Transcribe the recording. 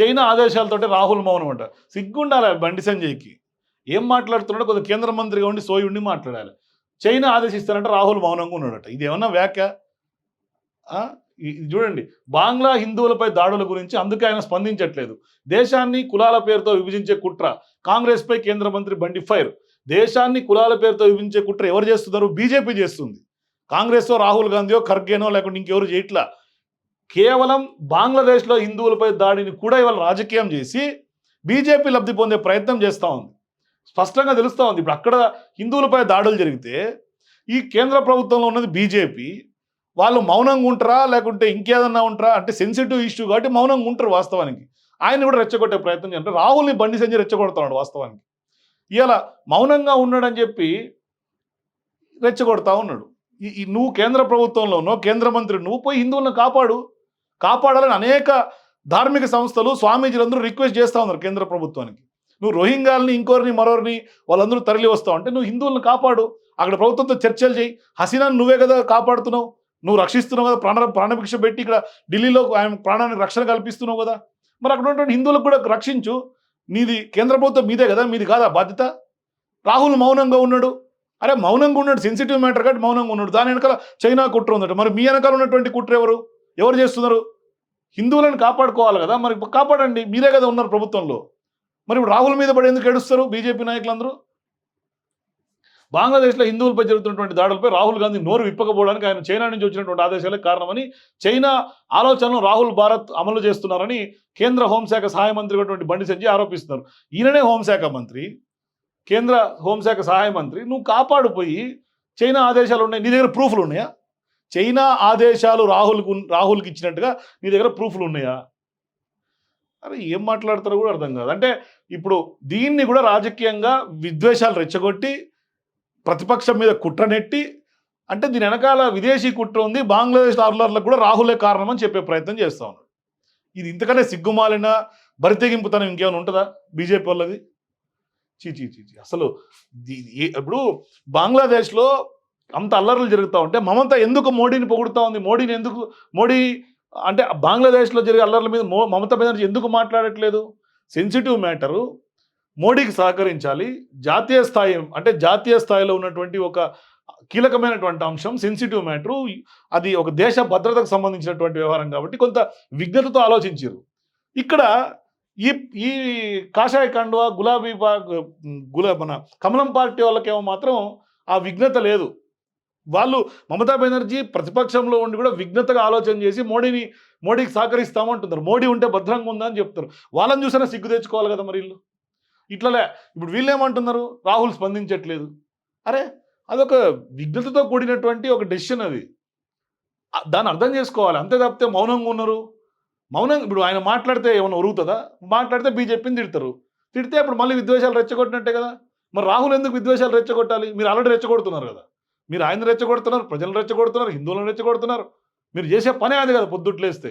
China ఆదేశాలతోటి Rahul మౌనం అంట. సిగ్గుండాలి బండి సంజయ్కి. ఏం మాట్లాడుతున్నాడో కొద్దిగా కేంద్ర మంత్రిగా ఉండి సోయి ఉండి మాట్లాడాలి. చైనా ఆదేశిస్తారంటే రాహుల్ మౌనంగా ఉన్నాడట. ఇది ఏమన్నా వ్యాఖ్య ఇది చూడండి. బాంగ్లా హిందువులపై దాడుల గురించి అందుకే ఆయన స్పందించట్లేదు. దేశాన్ని కులాల పేరుతో విభజించే కుట్ర. కాంగ్రెస్పై కేంద్ర మంత్రి బండి ఫైర్. దేశాన్ని కులాల పేరుతో విభజించే కుట్ర ఎవరు చేస్తున్నారు? బీజేపీ చేస్తుంది. కాంగ్రెస్లో రాహుల్ గాంధీయో ఖర్గేనో లేకుంటే ఇంకెవరు చేయట్లా? కేవలం బంగ్లాదేశ్లో హిందువులపై దాడిని కూడా ఇవాళ రాజకీయం చేసి బీజేపీ లబ్ధి పొందే ప్రయత్నం చేస్తూ ఉంది. స్పష్టంగా తెలుస్తూ ఉంది. ఇప్పుడు అక్కడ హిందువులపై దాడులు జరిగితే ఈ కేంద్ర ప్రభుత్వంలో ఉన్నది బీజేపీ. వాళ్ళు మౌనంగా ఉంటారా? లేకుంటే ఇంకేదన్నా ఉంటారా? అంటే సెన్సిటివ్ ఇష్యూ కాబట్టి మౌనంగా ఉంటారు వాస్తవానికి. ఆయన కూడా రెచ్చగొట్టే ప్రయత్నం చేయండి రాహుల్ని బండి సంజయ్ రెచ్చగొడుతున్నాడు వాస్తవానికి. ఇవాళ మౌనంగా ఉన్నాడని చెప్పి రెచ్చగొడతా ఉన్నాడు. ఈ- ఈ నువ్వు కేంద్ర ప్రభుత్వంలోనో కేంద్ర మంత్రి నువ్వు పోయి హిందువులను కాపాడు. కాపాడాలని అనేక ధార్మిక సంస్థలు స్వామీజీలందరూ రిక్వెస్ట్ చేస్తూ ఉన్నారు కేంద్ర ప్రభుత్వానికి. నువ్వు రోహింగాల్ని ఇంకోరిని మరోరిని వాళ్ళందరూ తరలి వస్తావు అంటే నువ్వు హిందువులను కాపాడు. అక్కడ ప్రభుత్వంతో చర్చలు చేయి. హసీనాన్ని నువ్వే కదా కాపాడుతున్నావు. నువ్వు రక్షిస్తున్నావు కదా. ప్రాణ ప్రాణభిక్ష పెట్టి ఇక్కడ ఢిల్లీలో ఆయన ప్రాణానికి రక్షణ కల్పిస్తున్నావు కదా. మరి అక్కడ ఉన్నటువంటి హిందువులకు కూడా రక్షించు. నీది కేంద్ర ప్రభుత్వం మీదే కదా. మీది కాదా బాధ్యత? రాహుల్ మౌనంగా ఉన్నాడు. అరే మౌనంగా ఉన్నాడు. సెన్సిటివ్ మ్యాటర్ కాబట్టి మౌనంగా ఉన్నాడు. దాని వెనకాల చైనా కుట్ర ఉందట. మరి మీ వెనకాల ఉన్నటువంటి కుట్ర ఎవరు? ఎవరు చేస్తున్నారు? హిందువులను కాపాడుకోవాలి కదా. మరి కాపాడండి. మీరే కదా ఉన్నారు ప్రభుత్వంలో. మరి ఇప్పుడు రాహుల్ మీద పడి ఎందుకు ఏడుస్తారు బీజేపీ నాయకులందరూ? బంగ్లాదేశ్లో హిందువులపై జరుగుతున్నటువంటి దాడులపై రాహుల్ గాంధీ నోరు విప్పకపోవడానికి ఆయన చైనా నుంచి వచ్చినటువంటి ఆదేశాలే కారణమని చైనా ఆలోచనలు రాహుల్ భారత్ అమలు చేస్తున్నారని కేంద్ర హోంశాఖ సహాయ మంత్రి అటువంటి బండి సంజయ్ ఆరోపిస్తున్నారు. ఈయననే హోంశాఖ మంత్రి. కేంద్ర హోంశాఖ సహాయ మంత్రి. నువ్వు కాపాడుపోయి చైనా ఆదేశాలు ఉన్నాయి. నీ దగ్గర ప్రూఫ్లు ఉన్నాయా? చైనా ఆదేశాలు రాహుల్కు రాహుల్కి ఇచ్చినట్టుగా నీ దగ్గర ప్రూఫ్లు ఉన్నాయా? అరే ఏం మాట్లాడతారో కూడా అర్థం కాదు. అంటే ఇప్పుడు దీన్ని కూడా రాజకీయంగా విద్వేషాలు రెచ్చగొట్టి ప్రతిపక్షం మీద కుట్ర నెట్టి అంటే దీని వెనకాల విదేశీ కుట్ర ఉంది బంగ్లాదేశ్ ఆర్లర్లకు కూడా రాహులే కారణం అని చెప్పే ప్రయత్నం చేస్తూ ఉన్నాడు. ఇది ఇంతకనే సిగ్గుమాలిన బరితెగింపుతనం ఇంకేమైనా ఉంటుందా బీజేపీ వాళ్ళది? చీ చీ చీ అసలు ఇప్పుడు బంగ్లాదేశ్లో అంత అల్లర్లు జరుగుతూ ఉంటే మమత ఎందుకు మోడీని పొగుడుతూ ఉంది? మోడీని ఎందుకు మోడీ అంటే బంగ్లాదేశ్లో జరిగే అల్లర్ల మీద మో మమత బెనర్జీ ఎందుకు మాట్లాడట్లేదు? సెన్సిటివ్ మ్యాటరు మోడీకి సహకరించాలి. జాతీయ స్థాయి అంటే జాతీయ స్థాయిలో ఉన్నటువంటి ఒక కీలకమైనటువంటి అంశం సెన్సిటివ్ మ్యాటరు అది ఒక దేశ భద్రతకు సంబంధించినటువంటి వ్యవహారం కాబట్టి కొంత విఘ్నతతో ఆలోచించారు ఇక్కడ ఈ ఈ కాషాయ కండువ గులాబీ పా- గులా మన కమలం పార్టీ వాళ్ళకేమో మాత్రం ఆ విఘ్నత లేదు. వాళ్ళు మమతా బెనర్జీ ప్రతిపక్షంలో ఉండి కూడా విఘ్నతగా ఆలోచన చేసి మోడీని మోడీకి సహకరిస్తామంటున్నారు మోడీ ఉంటే భద్రంగా ఉందని చెప్తారు. వాళ్ళని చూసినా సిగ్గు తెచ్చుకోవాలి కదా మరి వీళ్ళు? ఇట్లలే. ఇప్పుడు వీళ్ళు ఏమంటున్నారు రాహుల్ స్పందించట్లేదు. అరే అదొక విఘ్నతతో కూడినటువంటి ఒక డెసిషన్ అది. దాన్ని అర్థం చేసుకోవాలి. అంతే తప్పితే మౌనంగా ఉన్నారు. మౌనం ఇప్పుడు ఆయన మాట్లాడితే ఏమైనా ఒరుగుతుందా? మాట్లాడితే బీజేపీని తిడతారు. తిడితే అప్పుడు మళ్ళీ విద్వేషాలు రెచ్చగొట్టినట్టే కదా? మరి రాహుల్ ఎందుకు విద్వేషాలు రెచ్చగొట్టాలి? మీరు ఆల్రెడీ రెచ్చగొడుతున్నారు కదా. మీరు ఆయన రెచ్చగొడుతున్నారు ప్రజలను రెచ్చగొడుతున్నారు హిందువులను రెచ్చగొడుతున్నారు. మీరు చేసే పనే అది కదా పొద్దుట్లేస్తే.